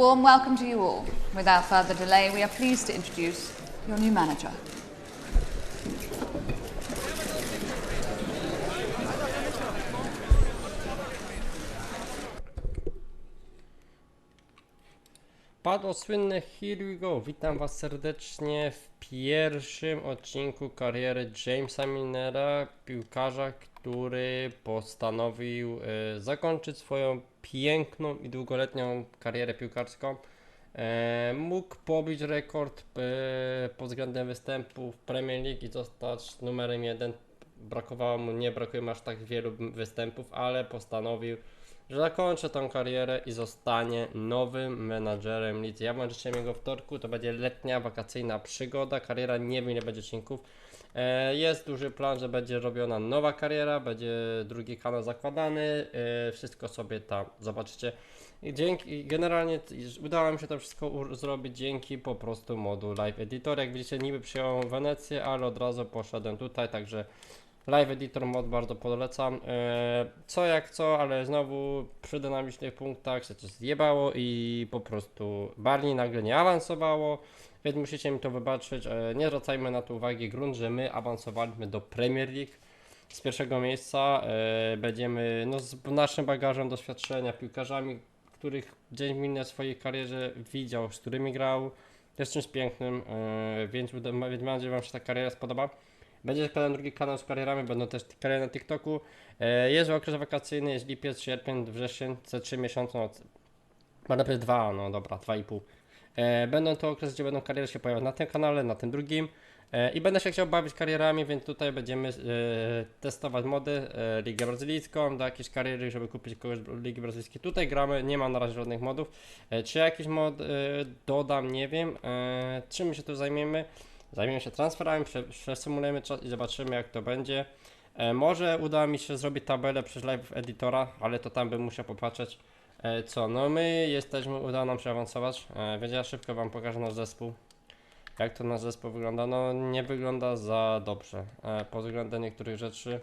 Warm welcome to you all. Without further delay, we are pleased to introduce your new manager. Padło słynne Here We Go. Witam Was serdecznie w pierwszym odcinku kariery Jamesa Milnera, piłkarza, który postanowił e, zakończyć swoją piękną i długoletnią karierę piłkarską. E, mógł pobić rekord e, pod względem występów w Premier League i zostać numerem jeden. Brakowało mu, nie brakuje mu aż tak wielu występów, ale postanowił że zakończę tą karierę i zostanie nowym menadżerem Leeds. Ja wam życzę jego wtorku, to będzie letnia, wakacyjna przygoda, kariera nie wiem ile będzie odcinków. E, Jest duży plan, że będzie robiona nowa kariera, będzie drugi kanał zakładany, e, wszystko sobie tam zobaczycie. Dzięki, generalnie udało mi się to wszystko zrobić dzięki po prostu modu Live Editor. Jak widzicie, niby przyjąłem Wenecję, ale od razu poszedłem tutaj, także Live Editor mod bardzo polecam. E, co jak co, ale znowu przy dynamicznych punktach się coś zjebało i po prostu Barney nagle nie awansowało, więc musicie mi to wybaczyć. E, nie zwracajmy na to uwagi. Grunt, że my awansowaliśmy do Premier League z pierwszego miejsca. E, będziemy no, z naszym bagażem doświadczenia, piłkarzami, których dzień minę w swojej karierze widział, z którymi grał. Jest czymś pięknym, więc mam nadzieję, że Wam się ta kariera spodoba. Będzie zakładany drugi kanał z karierami, będą też kariery na TikToku. E, Jest okres wakacyjny, jest lipiec, sierpień, wrzesień, te 3 miesiące, no, ma najpierw dwa, no dobra, dwa i pół. E, Będą to okres, gdzie będą kariery się pojawiać na tym kanale, na tym drugim. E, I będę się chciał bawić karierami, więc tutaj będziemy testować mody, Ligę Brazylijską, do jakiejś kariery, żeby kupić kogoś Ligi Brazylijskiej. Tutaj gramy, nie ma na razie żadnych modów. Czy jakiś mod dodam, nie wiem. Czym się tu zajmiemy? Zajmiemy się transferami, prze, przesymulujemy czas i zobaczymy jak to będzie. E, może uda mi się zrobić tabelę przez live editora, ale to tam bym musiał popatrzeć. E, co, no my jesteśmy, udało nam się awansować, e, więc ja szybko wam pokażę nasz zespół. Jak to nasz zespół wygląda? No nie wygląda za dobrze pod względem niektórych rzeczy.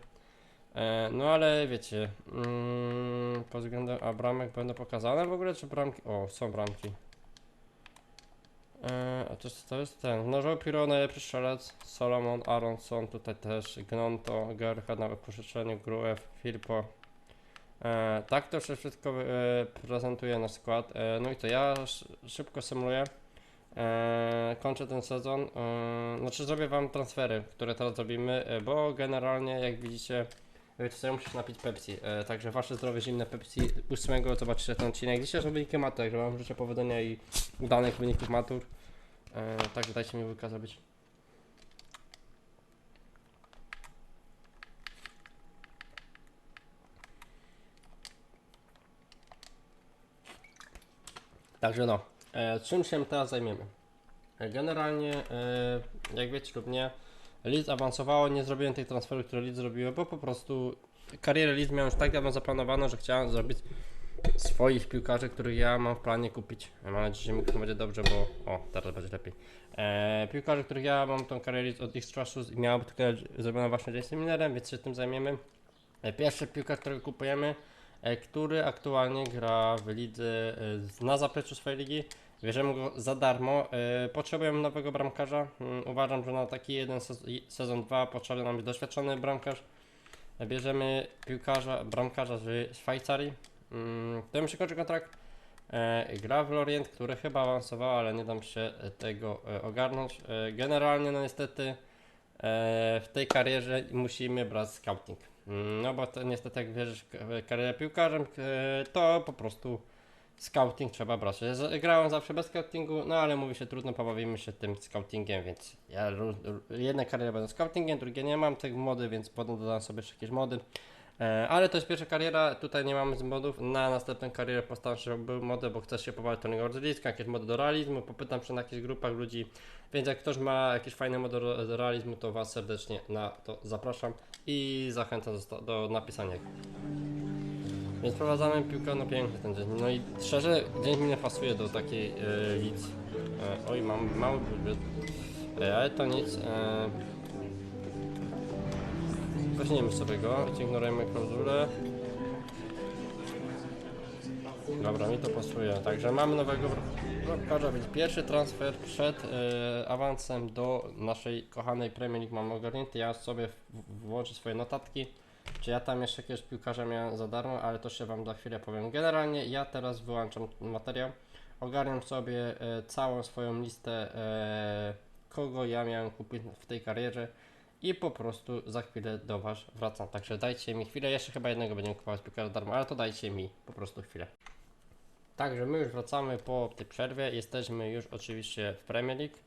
No ale wiecie, mm, pod względem, a bramek będą pokazane w ogóle, czy bramki? O, są bramki. E, a to, jest- to jest ten, no Joe Piro najlepszy strzelec, Solomon, Aronson, tutaj też Gnonto, Gerhard na wypożyczeniu, Gruew, Filpo. E, tak to się wszystko e, prezentuje na skład. E, no i to ja sz, szybko symuluję. E, kończę ten sezon. E, znaczy zrobię wam transfery, które teraz zrobimy, e, bo generalnie jak widzicie, co, ja muszę się napić Pepsi. E, także wasze zdrowie zimne Pepsi 8 zobaczycie ten odcinek. Dzisiaj wyniki matur, także wam życzę powodzenia i udanych wyników matur. E, także dajcie mi łyka zrobić. Także no, e, czym się teraz zajmiemy? Generalnie, e, jak wiecie lub nie, Leeds awansowało, nie zrobiłem tych transferów, które Leeds zrobiło, bo po prostu karierę Leeds miałem już tak dawno zaplanowaną, że chciałem zrobić swoich piłkarzy, których ja mam w planie kupić. Mam nadzieję, że mi to będzie dobrze, bo o, teraz będzie lepiej. E, piłkarzy, których ja mam tą karierę od ich traszu i miałem tylko zrobioną właśnie Jason Millerem, więc się tym zajmiemy. E, pierwszy piłkarz, którego kupujemy, e, który aktualnie gra w lidze e, na zapleczu swojej ligi. Bierzemy go za darmo. E, Potrzebujemy nowego bramkarza. Mm, Uważam, że na taki jeden sezon 2 potrzebny nam jest doświadczony bramkarz. Bierzemy piłkarza, bramkarza z Szwajcarii. Mm, To mi się kończy kontrakt. E, gra w Lorient, który chyba awansował, ale nie dam się tego e, ogarnąć. E, generalnie, no niestety, w tej karierze musimy brać scouting. Mm, No bo to niestety jak wierzysz w karierę piłkarzem, to po prostu scouting trzeba brać. Ja Grałem zawsze bez scoutingu, no ale mówi się trudno, pobawimy się tym scoutingiem, więc ja jedne kariery będą scoutingiem, drugie nie mam tych mody, więc potem dodam sobie jeszcze jakieś mody. E, ale to jest pierwsza kariera, tutaj nie mamy z modów, na następną karierę postaram się, żeby były mody, bo chcę się pobawić to Ordylicka, jakieś mody do realizmu, popytam się na jakichś grupach ludzi, więc jak ktoś ma jakieś fajne mody do, realizmu, to Was serdecznie na to zapraszam i zachęcam do, do napisania. Więc prowadzamy piłkę, no piękny ten dzień. No i szczerze, dzień mi nie pasuje do takiej e. E, oj, mam mały budżet, e, ale to nic. E, weźmiemy sobie go, ignorujemy klauzulę. Dobra, mi to pasuje. Także mamy nowego bramkarza, więc pierwszy transfer przed e, awansem do naszej kochanej Premier League mamy ogarnięty. Ja sobie włączę swoje notatki. Czy ja tam jeszcze jakiegoś piłkarza miałem za darmo, ale to się Wam za chwilę powiem. Generalnie ja teraz wyłączam materiał. Ogarniam sobie e, całą swoją listę, e, kogo ja miałem kupić w tej karierze i po prostu za chwilę do Was wracam. Także dajcie mi chwilę. Jeszcze chyba jednego będziemy kupować piłkarza za darmo, ale to dajcie mi po prostu chwilę. Także my już wracamy po tej przerwie. Jesteśmy już oczywiście w Premier League.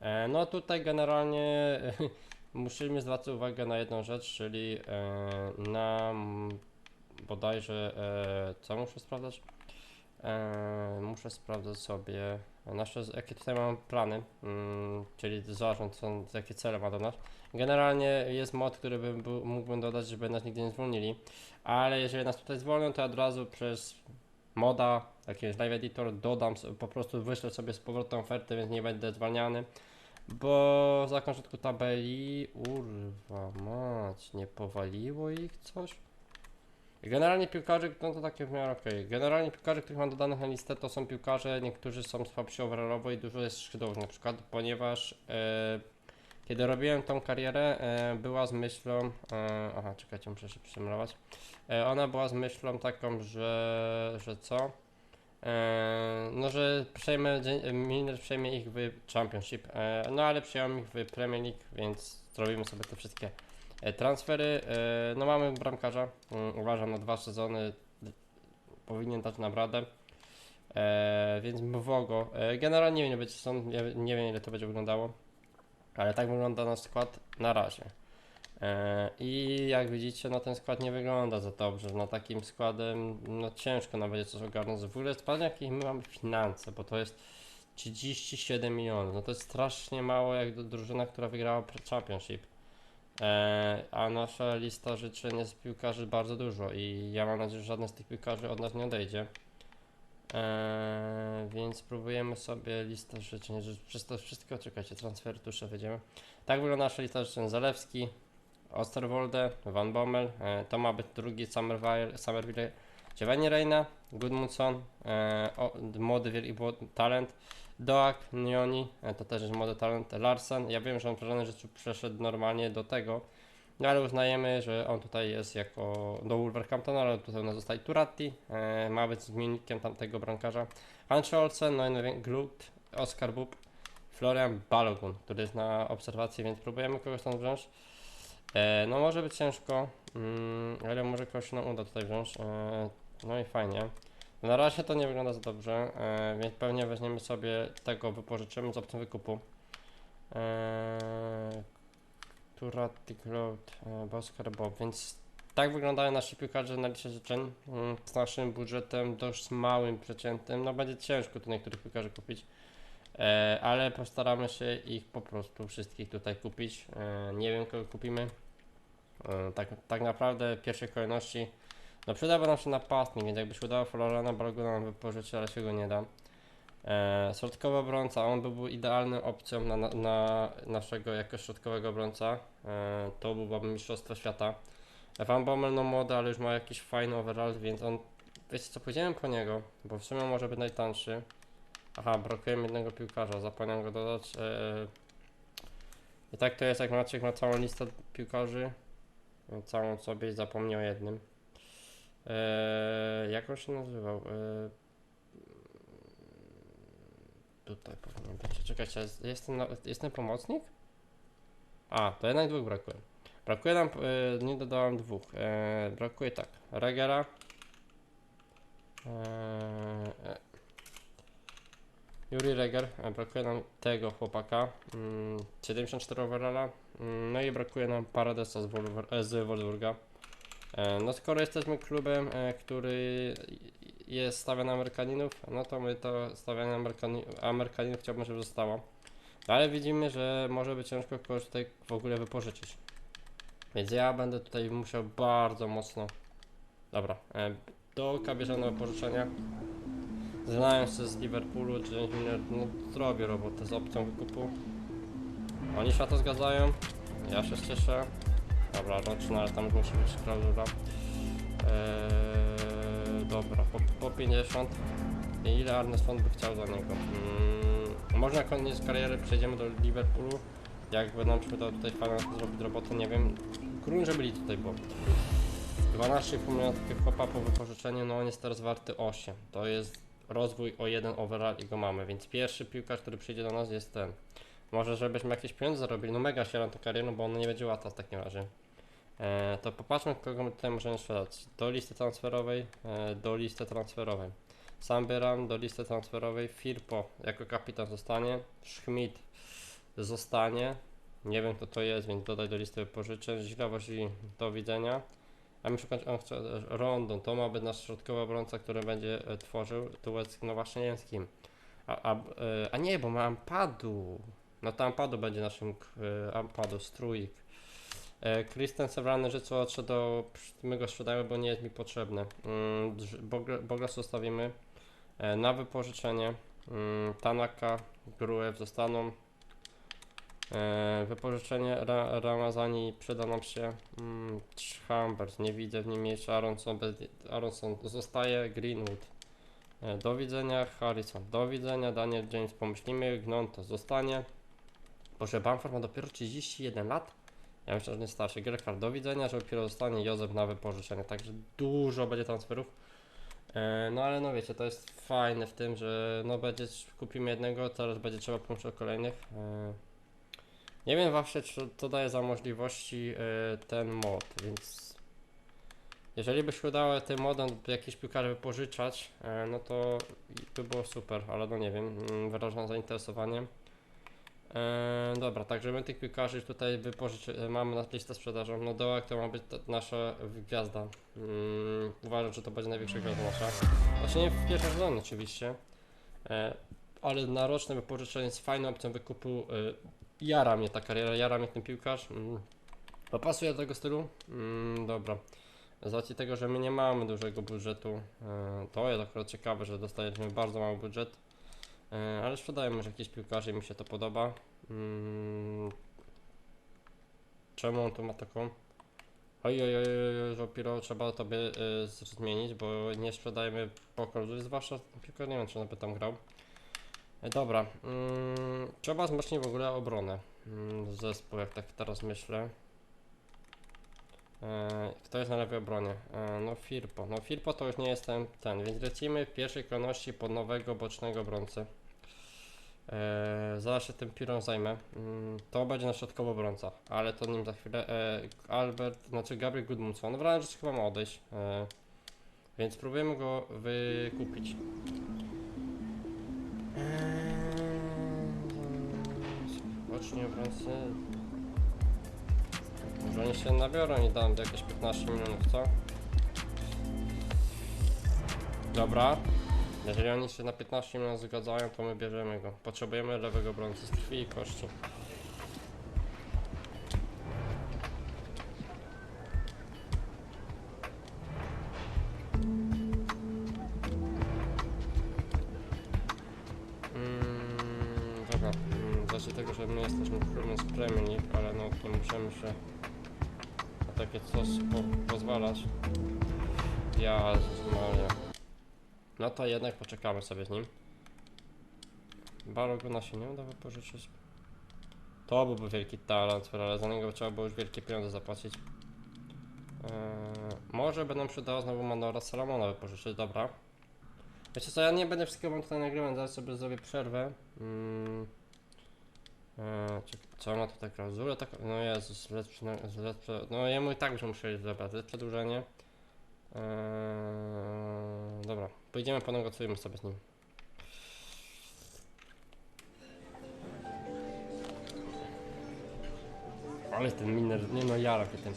E, no tutaj generalnie musimy zwracać uwagę na jedną rzecz, czyli e, na bodajże e, co muszę sprawdzać? E, muszę sprawdzać sobie nasze, jakie tutaj mam plany, mm, czyli zarząd, co, jakie cele ma do nas. Generalnie jest mod, który bym mógłbym dodać, żeby nas nigdy nie zwolnili, ale jeżeli nas tutaj zwolnią, to od razu przez moda, jakiegoś live editor, dodam, po prostu wyślę sobie z powrotem ofertę, więc nie będę zwalniany. Bo za początku tabeli, urwa mać, nie powaliło ich coś? Generalnie piłkarze, no to takie w miarę okej. Generalnie piłkarze, których mam dodanych na listę, to są piłkarze, niektórzy są słabsi overallowo i dużo jest skrzydłowych na przykład, ponieważ e, kiedy robiłem tą karierę, e, była z myślą, e, aha, czekajcie, muszę się przysimulować. E, ona była z myślą taką, że, że co? E, no, że przejmę, dzie- Milner przejmie ich w Championship, e, no ale przyjąłem ich w Premier League, więc zrobimy sobie te wszystkie e, transfery. E, no mamy bramkarza, mm, uważam na dwa sezony powinien dać nam radę. E, więc Mwogo, e, generalnie nie wiem, nie wiem ile to będzie wyglądało, ale tak wygląda nasz skład na razie. E, I jak widzicie, no ten skład nie wygląda za dobrze. No takim składem, no ciężko będzie coś ogarnąć. W ogóle sprawdź jakie my mamy finanse, bo to jest 37 milionów. No to jest strasznie mało jak do drużyna, która wygrała Championship. E, a nasza lista życzeń jest piłkarzy bardzo dużo i ja mam nadzieję, że żaden z tych piłkarzy od nas nie odejdzie. E, więc spróbujemy sobie listę życzeń, przez to wszystko, czekajcie, transfer tusze wyjdziemy. Tak wygląda nasza lista życzeń. Zalewski, Osterwolde, Van Bommel, e, to ma być drugi Summerville, Summerville Giovanni Reina, Gudmundsson, e, młody wielki talent, Doak, Nioni, e, to też jest młody talent, Larsen, ja wiem, że on przeszedł, że przeszedł normalnie do tego, no ale uznajemy, że on tutaj jest jako do Wolverhamptona, ale tutaj u nas zostaje. Turatti, e, ma być zmiennikiem tamtego bramkarza, Hans Olsen, no i najwię- Glut, Oskar Bub, Florian Balogun, który jest na obserwacji, więc próbujemy kogoś tam wziąć. E, no może być ciężko, mm, ale może kogoś nam uda tutaj wziąć. E, no i fajnie. Na razie to nie wygląda za dobrze, e, więc pewnie weźmiemy sobie tego, wypożyczymy z opcją wykupu. E, Turatti, Cloud, e, Boskar, Bob, więc tak wyglądają nasi piłkarze na liście życzeń. Mm, z naszym budżetem dość małym, przeciętym. No będzie ciężko tu niektórych piłkarzy kupić. E, ale postaramy się ich po prostu wszystkich tutaj kupić. E, nie wiem kogo kupimy. E, tak, tak naprawdę w pierwszej kolejności no przydałby nam się napastnik, więc jakby się udało Floriana Balaguna nam wypożyczyć, ale się go nie da. E, środkowy obrońca, on by był idealną opcją na, na, na naszego jako środkowego obrońca. To byłoby Mistrzostwo Świata. Van Bommel no młody, ale już ma jakiś fajny overall, więc on, wiecie co, pójdziemy po niego, bo w sumie może być najtańszy. Aha, brakuje mi jednego piłkarza, zapomniałem go dodać. Eee, I tak to jest, jak Maciek ma całą listę piłkarzy, e, całą sobie i zapomniał jednym. Jak on się nazywał? Tutaj powinien być. Czekajcie, jest, jest, ten, jest ten pomocnik? A, to jednak dwóch brakuje. Brakuje nam, e, nie dodałem dwóch. E, brakuje tak, Regera. E, Juri Reger, e, brakuje nam tego chłopaka, mm, 74 overalla, mm, no i brakuje nam Paradesa z, Wolver, e, z Wolfsburga. E, no skoro jesteśmy klubem, który jest stawiany na Amerykaninów, no to my to stawianie Amerykani Amerykaninów chciałbym, żeby zostało. No ale widzimy, że może być ciężko kogoś tutaj w ogóle wypożyczyć. Więc ja będę tutaj musiał bardzo mocno... Dobra, do oka bierzemy wypożyczenia. Znając się z Liverpoolu, James Milner no, zrobię robotę z opcją wykupu. Oni się na to zgadzają. Ja się cieszę. Dobra, roczna, ale tam musi być klauzula. Eee, Dobra, po, po 50. I ile Arnes Font by chciał za niego? Mm, może na koniec kariery przejdziemy do Liverpoolu. Jak się uda tutaj fajnie zrobić robotę, nie wiem. Król, że byli tutaj, bo 12,5 miliona takiego chłopa po wypożyczeniu, no on jest teraz warty 8. To jest rozwój o jeden overall i go mamy, więc pierwszy piłkarz, który przyjdzie do nas jest ten. Może żebyśmy jakieś pieniądze zarobili, no mega się na tę karierę, no bo on nie będzie łatwa w takim razie. E, to popatrzmy, kogo my tutaj możemy sprzedać. Do listy transferowej, e, do listy transferowej. Samberam do listy transferowej, Firpo jako kapitan zostanie, Schmidt zostanie, nie wiem kto to jest, więc dodaj do listy wypożyczeń, źle wozi do widzenia. A mi szukać, on chce Rondon, to ma być nasz środkowy obrońca, który będzie e, tworzył z- no właśnie nie wiem z kim. A, a, e, a nie, bo ma Ampadu. No to Ampadu będzie naszym e, Ampadu, strójk. Christensen w rannym życiu odszedł do, my go sprzedajemy, bo nie jest mi potrzebny. Mm, Boglas zostawimy na wypożyczenie. Mm, Tanaka, Gruew zostaną. E, wypożyczenie Ra Ramazani przyda nam się. Mm, Chambers, nie widzę w nim miejsca. Aronson, bez, Aronson zostaje. Greenwood. E, do widzenia. Harrison, do widzenia. Daniel James, pomyślimy. Gnonto zostanie. Boże, Bamford ma dopiero 31 lat. Ja myślę, że nie starszy. Gerhard, do widzenia, że dopiero zostanie Józef na wypożyczenie. Także dużo będzie transferów. E, no ale no wiecie, to jest fajne w tym, że no będzie, kupimy jednego, teraz będzie trzeba pomóc o kolejnych. Nie wiem właśnie, czy to daje za możliwości e, ten mod, więc jeżeli by się udało tym modem jakieś piłkarze wypożyczać, e, no to by było super, ale no nie wiem, mm, wyrażam zainteresowanie. E, dobra, także my tych piłkarzy tutaj wypożyczy, mamy na listę sprzedażą. No Dołek to ma być nasza gwiazda. Mm, uważam, że to będzie największa gwiazda nasza. Znaczy nie w pierwszym oczywiście, ale na roczne wypożyczenie jest fajną opcją wykupu. E, jara mnie ta kariera, jara mnie ten piłkarz. Mm, bo pasuje do tego stylu? Mm, dobra. Z racji tego, że my nie mamy dużego budżetu, e, to jest akurat ciekawe, że dostajemy bardzo mały budżet. E, ale sprzedają już jakieś piłkarze i mi się to podoba. Mm. Czemu on tu ma taką? Oj, oj, oj, dopiero trzeba tobie y, zmienić, bo nie sprzedajemy po klauzuli, zwłaszcza piłkarz, nie wiem czy by tam grał. E, dobra, mm, trzeba wzmocnić w ogóle obronę. Mm, zespół, jak tak teraz myślę. E, kto jest na lewej obronie? E, no Firpo. No Firpo to już nie jestem ten, więc lecimy w pierwszej kolejności pod nowego bocznego obrońcę. Zaraz się tym pirą zajmę. Mm, to będzie na środkowy obrońca, ale to nim za chwilę. Albert, znaczy Gabriel Gudmundsson. W razie chyba ma odejść. Więc próbujemy go wykupić. Eee, Boczni obrońcy. Może oni się nabiorą i dam jakieś 15 milionów, co? Dobra. Jeżeli oni się na 15 milionów zgadzają, to my bierzemy go. Potrzebujemy lewego obrońcy z krwi i kości. Premier League, ale no to musimy się na takie coś po pozwalać. Jezus Maria. No to jednak poczekamy sobie z nim. Baloguna się nie uda wypożyczyć. To byłby wielki talent, ale za niego trzeba było już wielkie pieniądze zapłacić. Eee, może będą przydało znowu Manora Salamona wypożyczyć, dobra. Wiecie co, ja nie będę wszystkiego tutaj nagrywać, zaraz sobie zrobię przerwę. Mm. Eee, co ma tutaj klauzulę? Tak, no Jezus, zlecz, no jemu i tak byśmy musieli zebrać, zlecz przedłużenie. Eee, dobra, pójdziemy ponegocjujemy sobie z nim. Ale ten miner, nie no się tym.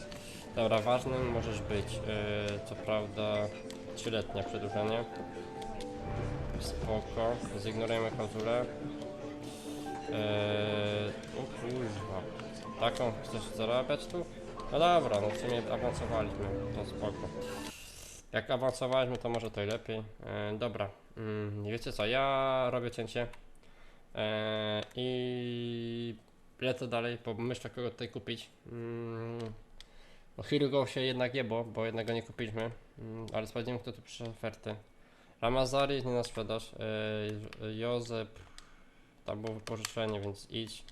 Dobra, ważnym możesz być, eee, co prawda, trzyletnie przedłużenie. Spoko, zignorujemy klauzulę. Eee, o kurwa, taką chcesz zarabiać tu? No dobra, no w sumie awansowaliśmy, to spoko. Jak awansowaliśmy, to może to i lepiej. E, dobra, mm, wiecie co, ja robię cięcie e, i lecę dalej, bo myślę kogo tutaj kupić. Mm, no Hirugo się jednak jebo, bo jednego nie kupiliśmy. Mm, ale sprawdzimy, kto tu przyszedł oferty. Ramazari nie na sprzedaż. Józef, tam było wypożyczenie, więc idź.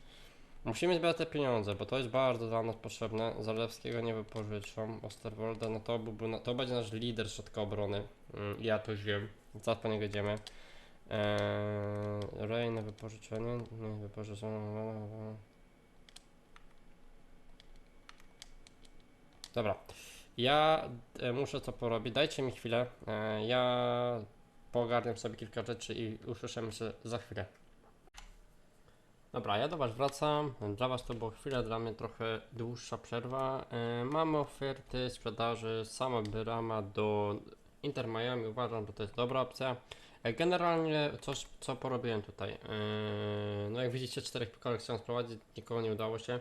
Musimy zbierać te pieniądze, bo to jest bardzo dla nas potrzebne. Zalewskiego nie wypożyczą. Osterwolda, no to byłby, na- to będzie nasz lider środka obrony. Mm, ja to wiem. Zaraz po niego idziemy. Eee, Rejne wypożyczenie. Nie, wypożyczenie. Dobra. Ja e, muszę to porobić. Dajcie mi chwilę. E, ja pogarniam sobie kilka rzeczy i usłyszymy się za chwilę. Dobra, ja do Was wracam. Dla Was to była chwila, dla mnie trochę dłuższa przerwa. E, mamy oferty sprzedaży sama Byrama do Inter Miami. Uważam, że to jest dobra opcja. E, generalnie coś, co porobiłem tutaj. E, no jak widzicie, czterech piłkarzy chciałem sprowadzić, nikogo nie udało się.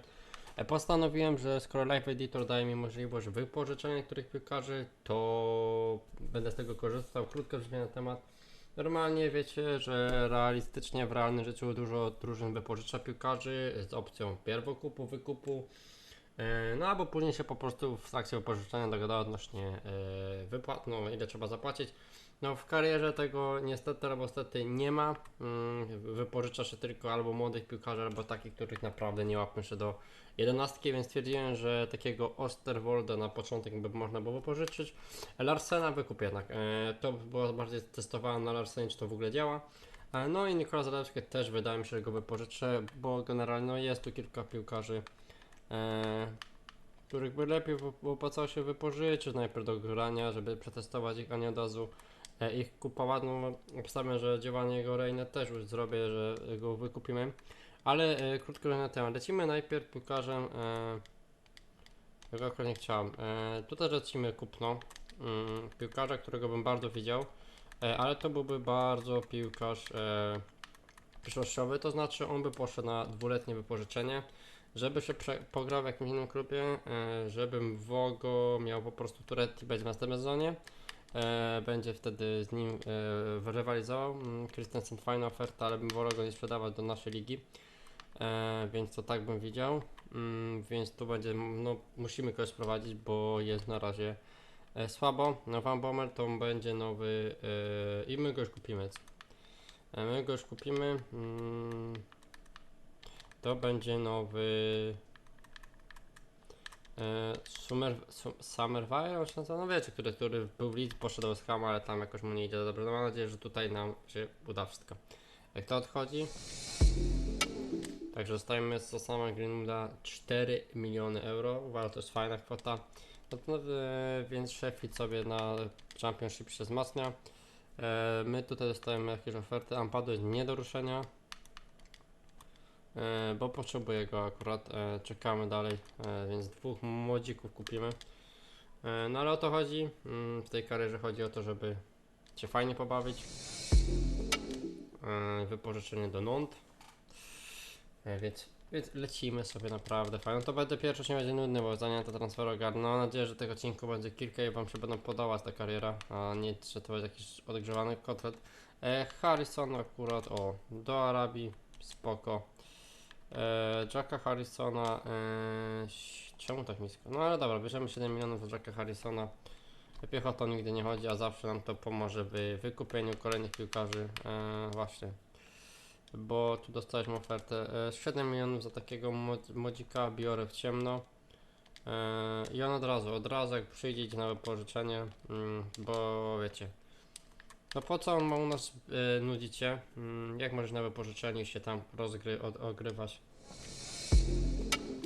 Postanowiłem, że skoro Live Editor daje mi możliwość wypożyczenia niektórych piłkarzy, to będę z tego korzystał. Krótko brzmi na temat. Normalnie wiecie, że realistycznie w realnym życiu dużo drużyn wypożycza piłkarzy z opcją pierwokupu, wykupu. E, No albo później się po prostu w trakcie wypożyczenia dogada odnośnie e, wypłat, no ile trzeba zapłacić. No w karierze tego niestety albo stety nie ma. Mm, Wypożycza się tylko albo młodych piłkarzy, albo takich, których naprawdę nie łapią się do jedenastki, więc stwierdziłem, że takiego Osterwolda na początek by można było wypożyczyć. Larsena wykup jednak. E, to było bardziej testowane na Larsenie, czy to w ogóle działa. E, no i Nikola Zalewski też wydaje mi się, że go wypożyczę, bo generalnie no, jest tu kilka piłkarzy, e, których by lepiej opłacało się wypożyczyć najpierw do grania, żeby przetestować ich, a nie od razu ich kupować. No, obstawiam, że działanie jego Reina też już zrobię, że go wykupimy. Ale e, krótko na temat. Lecimy najpierw piłkarzem. E, tego akurat nie chciałem. E, tutaj lecimy kupno. Mm, piłkarza, którego bym bardzo widział. E, ale to byłby bardzo piłkarz e, przyszłościowy, to znaczy on by poszedł na dwuletnie wypożyczenie, żeby się pograł w jakimś innym klubie, e, żebym Wogo miał po prostu Turetti będzie w następnym sezonie. E, będzie wtedy z nim e, rywalizował. Mm, Christensen fajna oferta, ale bym wolał go nie sprzedawać do naszej ligi. E, więc to tak bym widział. Mm, więc tu będzie, no musimy kogoś sprowadzić, bo jest na razie e, słabo. No Van Bommel to będzie nowy e, i my go już kupimy. E, my go już kupimy. Mm, to będzie nowy e, Summer, Su- Summerville, on no wiecie, który, który był w poszedł do Skama, ale tam jakoś mu nie idzie dobrze. No mam nadzieję, że tutaj nam się uda wszystko. Jak to odchodzi? Także zostajemy z Osama Greenwooda 4 miliony euro. Uważam, to jest fajna kwota. No, e, więc Sheffield sobie na Championship się wzmacnia. E, my tutaj dostajemy jakieś oferty. Ampado jest nie do ruszenia. E, bo potrzebuję go akurat. E, czekamy dalej, e, więc dwóch młodzików kupimy. E, no ale o to chodzi. Mm, w tej karierze chodzi o to, żeby się fajnie pobawić. E, wypożyczenie do Nantes. E, Więc, więc lecimy sobie naprawdę fajnie. No to będę pierwszy nie będzie nudny, bo zanim te transfery ogarnę. Mam nadzieję, że tego odcinku będzie kilka i wam się będą podobać ta kariera, a nie, że to będzie jakiś odgrzewany kotlet. E, Harrison akurat, o, do Arabii, spoko. E, Jacka Harrisona, e, czemu tak nisko? No ale dobra, bierzemy 7 milionów za Jacka Harrisona. Piechotą nigdy nie chodzi, a zawsze nam to pomoże w wykupieniu kolejnych piłkarzy. E, właśnie bo tu dostaliśmy ofertę. E, 7 milionów za takiego mod, modzika, biorę w ciemno. E, i on od razu, od razu jak przyjdzie idzie na wypożyczenie, mm, bo wiecie. No po co on ma u nas e, nudzić się, mm, jak możesz na wypożyczeniu się tam rozgry, od, ogrywać?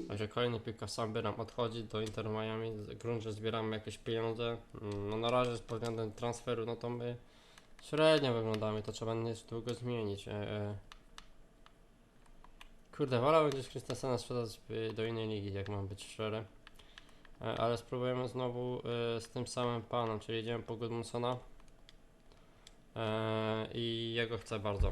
Także kolejny piłka sam Byram odchodzi do Inter Miami, z- grunt, że zbieramy jakieś pieniądze, mm, no na razie pod względem transferu, no to my średnio wyglądamy, to trzeba jeszcze długo zmienić. E, e. Kurde, wolałbym gdzieś Christensena sprzedać do innej ligi, jak mam być szczery. E, ale spróbujemy znowu y, z tym samym panem, czyli jedziemy po Gudmundsona. E, I jego chcę bardzo.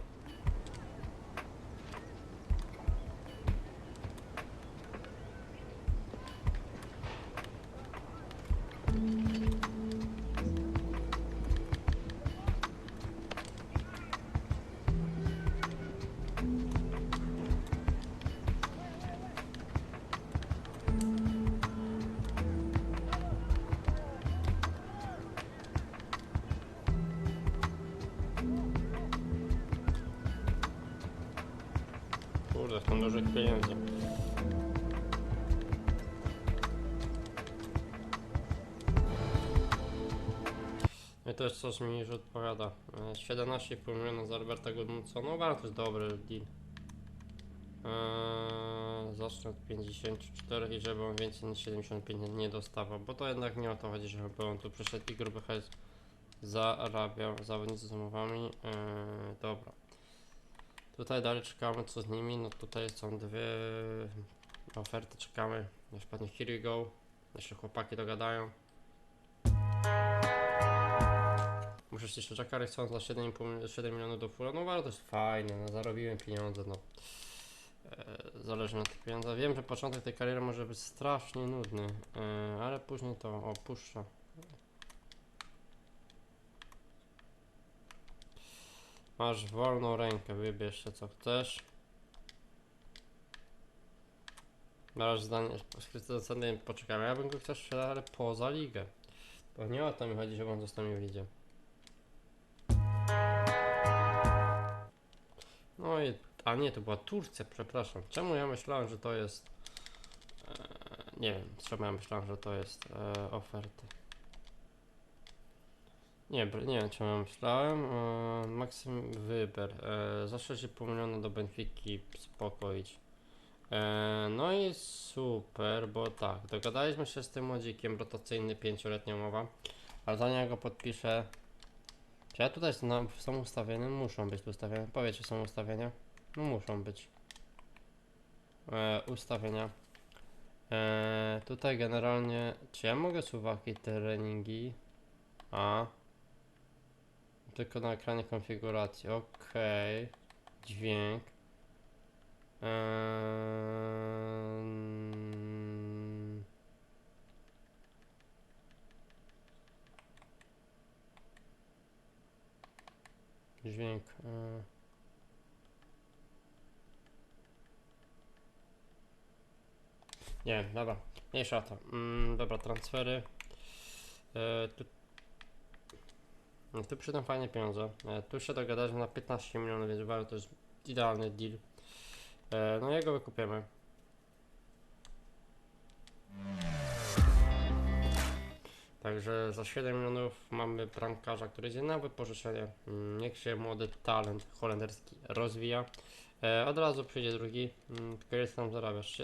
To jest coś mi już odpowiada. E, 17,5 miliona za Roberta Goodmansona. No bardzo dobry deal. Eee, zacznę od 54 i żeby on więcej niż 75 nie- dostawał, bo to jednak nie o to chodzi, żeby on tu przyszedł i gruby hajs zarabiał zawodnicy z umowami. Eee, dobra. Tutaj dalej czekamy co z nimi, no tutaj są dwie oferty, czekamy. Jeszcze pewnie here we go. Jeszcze chłopaki dogadają. Muszę się jeszcze czekać, chcą za 7,5 7 milionów do fulla. No warto, to jest fajne, no zarobiłem pieniądze, no. E, zależy od tych pieniędzy. Wiem, że początek tej kariery może być strasznie nudny, e, ale później to opuszcza. Masz wolną rękę, wybierz się co chcesz. Masz zdanie, zasadnie poczekamy, ja bym go chciał sprzedać, ale poza ligę. Bo nie o to mi chodzi, żeby on został mi w lidzie. I, a nie, to była Turcja, przepraszam. Czemu ja myślałem, że to jest... E, nie wiem, czemu ja myślałem, że to jest e, oferty. Nie, nie wiem czemu ja myślałem. E, Maksym Wyber. E, za 6,5 miliona do Benfiki spokoić. E, no i super, bo tak, dogadaliśmy się z tym młodzikiem, rotacyjny, pięcioletnia umowa, ale zanim ja go podpiszę, czy ja tutaj są ustawione? Muszą być tu ustawione. Powiedz, czy są ustawienia? No muszą być. E, ustawienia. E, tutaj generalnie, czy ja mogę suwaki treningi? A. Tylko na ekranie konfiguracji. Okej. Dźwięk. Eee... Dźwięk. E... Nie, dobra. Mniejsza to. Mm, dobra, transfery. E, tu... No, tu przyjdą fajne pieniądze. E, tu się dogadaliśmy na 15 milionów, więc uważam, to jest idealny deal. E, no jego wykupiemy. Także za 7 milionów mamy bramkarza, który idzie na wypożyczenie. Mm, Niech się młody talent holenderski rozwija. E, od razu przyjdzie drugi. Mm, Tylko jest tam zarabiasz?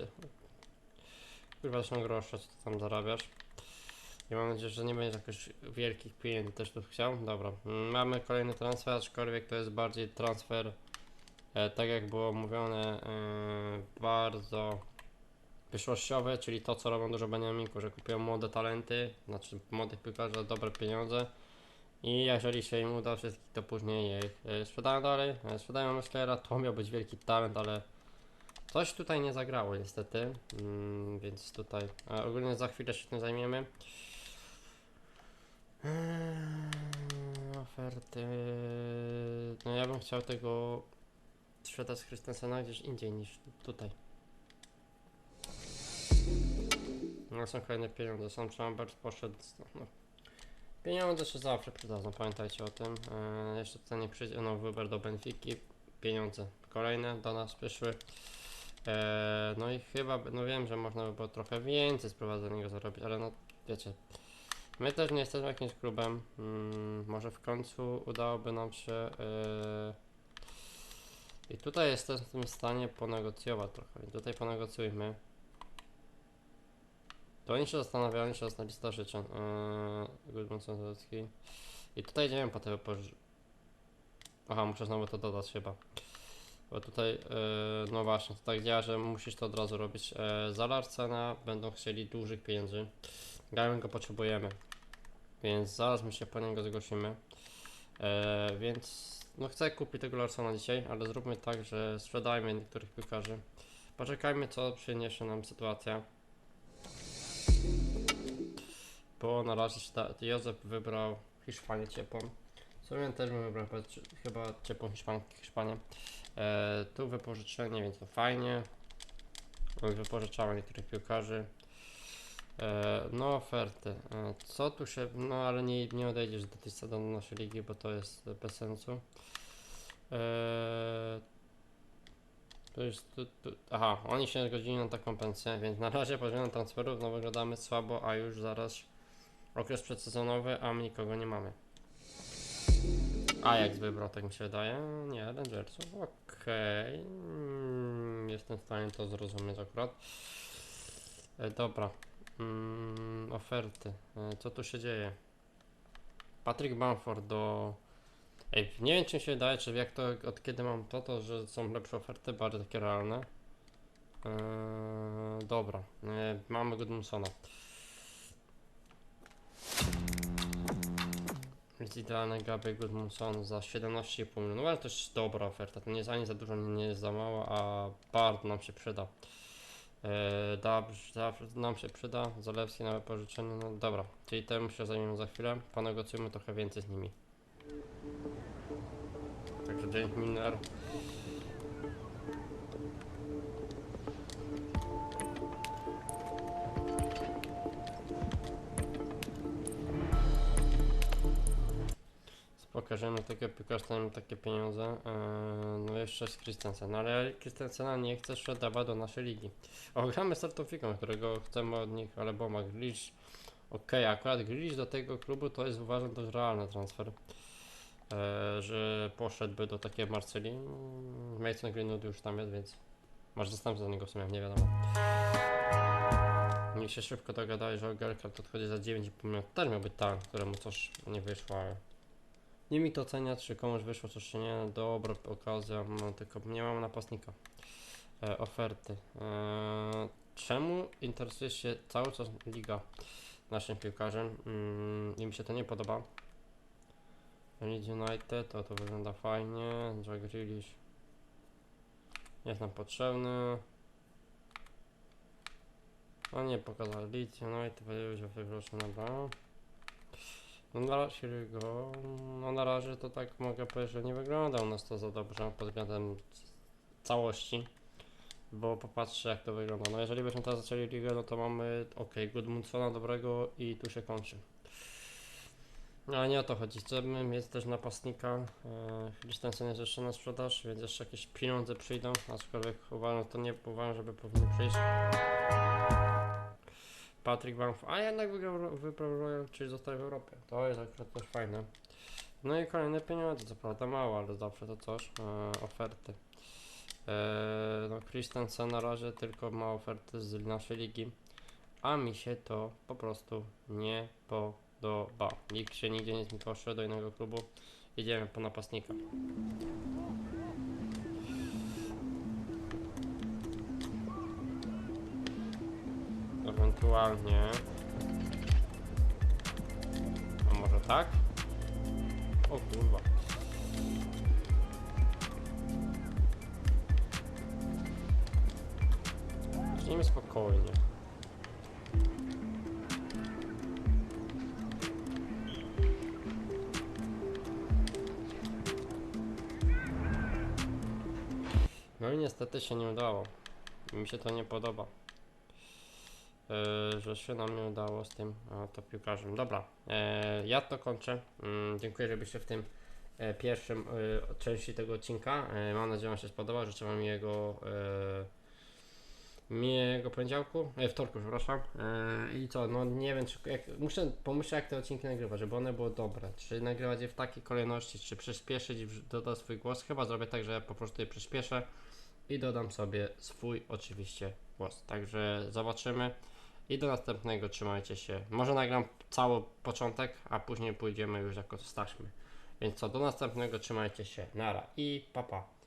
Kurwa, są grosze, co tam zarabiasz. I mam nadzieję, że nie będzie jakoś wielkich pieniędzy też tu chciał. Dobra, mm, mamy kolejny transfer, aczkolwiek to jest bardziej transfer E, tak jak było mówione, e, bardzo przyszłościowe, czyli to co robią dużo Beniaminku, że kupują młode talenty, znaczy młodych piłkarzy za dobre pieniądze i jeżeli się im uda wszystkich, to później je e, sprzedają dalej, e, sprzedają Meslera, to miał być wielki talent, ale coś tutaj nie zagrało niestety, mm, więc tutaj e, ogólnie za chwilę się tym zajmiemy. Eee, oferty, no ja bym chciał tego sprzedać Christensena gdzieś indziej niż tutaj. No są kolejne pieniądze, sam Chambers poszedł, no. Pieniądze się zawsze przydadzą, pamiętajcie o tym. E, jeszcze tutaj nie przyjdzie, no wyber do Benfiki, pieniądze kolejne do nas przyszły. E, no i chyba, no wiem, że można by było trochę więcej z prowadzonego zarobić, ale no wiecie. My też nie jesteśmy jakimś klubem. Mm, może w końcu udałoby nam się e, i tutaj jestem w tym stanie ponegocjować trochę. I tutaj ponegocjujmy. To oni się zastanawiają, oni się zastanawiają lista życzeń. Yy. I tutaj idziemy po te wypoży... Aha, muszę znowu to dodać chyba. Bo tutaj, yy, no właśnie, to tak działa, że musisz to od razu robić. Yy, za Larcena będą chcieli dużych pieniędzy. Gałem go potrzebujemy. Więc zaraz my się po niego zgłosimy. E, więc no chcę kupić tego Larsona dzisiaj, ale zróbmy tak, że sprzedajmy niektórych piłkarzy. Poczekajmy co przyniesie nam sytuacja. Bo na razie Józef wybrał Hiszpanię ciepłą. W sumie też bym wybrał chyba, ciepłą Hiszpan, Hiszpanię. E, tu wypożyczenie, więc to fajnie. Wypożyczałem niektórych piłkarzy. E, no oferty. E, co tu się... No ale nie, nie odejdziesz do tej do naszej ligi, bo to jest bez sensu. E, To jest tu, tu. Aha, oni się zgodzili na taką pensję, więc na razie względem transferów no wyglądamy słabo, a już zaraz okres przedsezonowy, a my nikogo nie mamy. Ajax wybrał, tak mi się wydaje. Nie, Rangersów, okej. Mm, Jestem w stanie to zrozumieć akurat. E, dobra. Mm, oferty. E, co tu się dzieje? Patrick Bamford do... Ej, nie wiem czy się wydaje, czy jak to, od kiedy mam to, to że są lepsze oferty, bardziej takie realne. Eee, dobra, e, mamy Goodmansona. Jest idealny Gabriel Goodmanson za 17,5 milionów, ale to jest dobra oferta, to nie jest ani za dużo, nie jest za mało, a bardzo nam się przyda. Eee, dobrze, dobrze, nam się przyda, Zalewski na wypożyczenie, no dobra, czyli temu się zajmiemy za chwilę, ponegocjujmy trochę więcej z nimi. Także James Miller. Pokażemy takie piłkarstwem takie pieniądze. Eee, no jeszcze z Christensen, no ale Christensena nie chce sprzedawać do naszej ligi. O, gramy z Tartofiką, którego chcemy od nich, ale Boma Grealish. Okej, akurat Grealish do tego klubu to jest uważam dość realny transfer. Eee, że poszedłby do takiej Marceli. Mason Greenwood już tam jest, więc może zastąpić za niego w sumie, nie wiadomo. Niech się szybko dogadali, że Gerkart odchodzi za 9,5 milionów. Też miał być ten, któremu coś nie wyszło, ale... Nie mi to oceniać, czy komuś wyszło, czy nie. Dobra okazja, no, tylko nie mam napastnika. E, oferty. E, czemu interesuje się cały czas liga naszym piłkarzem? Mm, I mi się to nie podoba. Leeds United, to to wygląda fajnie. Jack Grealish jest nam potrzebny. No nie pokazał Leeds United, powiedział, że wygrał dobra. No na razie go, no na razie to tak mogę powiedzieć, że nie wygląda u nas to za dobrze pod względem całości. Bo popatrzcie jak to wygląda. No jeżeli byśmy teraz zaczęli ligę, no to mamy ok, Goodmundsona dobrego i tu się kończy. No ale nie o to chodzi. Chcemy mieć też napastnika. Christensen jest jeszcze na sprzedaż, więc jeszcze jakieś pieniądze przyjdą. Aczkolwiek uważam, to nie uważam, żeby powinny przyjść. Patrick Banff, a jednak Royal, czyli zostaje w Europie. To jest akurat też fajne. No i kolejne pieniądze, co prawda mało, ale zawsze to coś. E, oferty. E, no Christensen na razie tylko ma oferty z naszej ligi, a mi się to po prostu nie podoba. Nikt się nigdzie nie poszedł do innego klubu. Idziemy po napastnika. Ewentualnie. A może tak? O kurwa. Zacznijmy spokojnie. No i niestety się nie udało. Mi się to nie podoba. Yy, że się nam udało z tym a, to piłkarzem. Dobra, e, ja to kończę. Mm, dziękuję, że byliście w tym e, pierwszym e, części tego odcinka. E, mam nadzieję, że Wam się spodobał. Życzę Wam e, miłego poniedziałku, e, wtorku, przepraszam. E, I co, no nie wiem, czy, jak, muszę pomyśleć, jak te odcinki nagrywać, żeby one były dobre. Czy nagrywać je w takiej kolejności, czy przyspieszyć i dodać swój głos. Chyba zrobię tak, że po prostu je przyspieszę i dodam sobie swój oczywiście głos. Także zobaczymy. I do następnego trzymajcie się. Może nagram cały początek, a później pójdziemy już jako staśmy. Więc co, do następnego trzymajcie się. Nara i papa. Pa.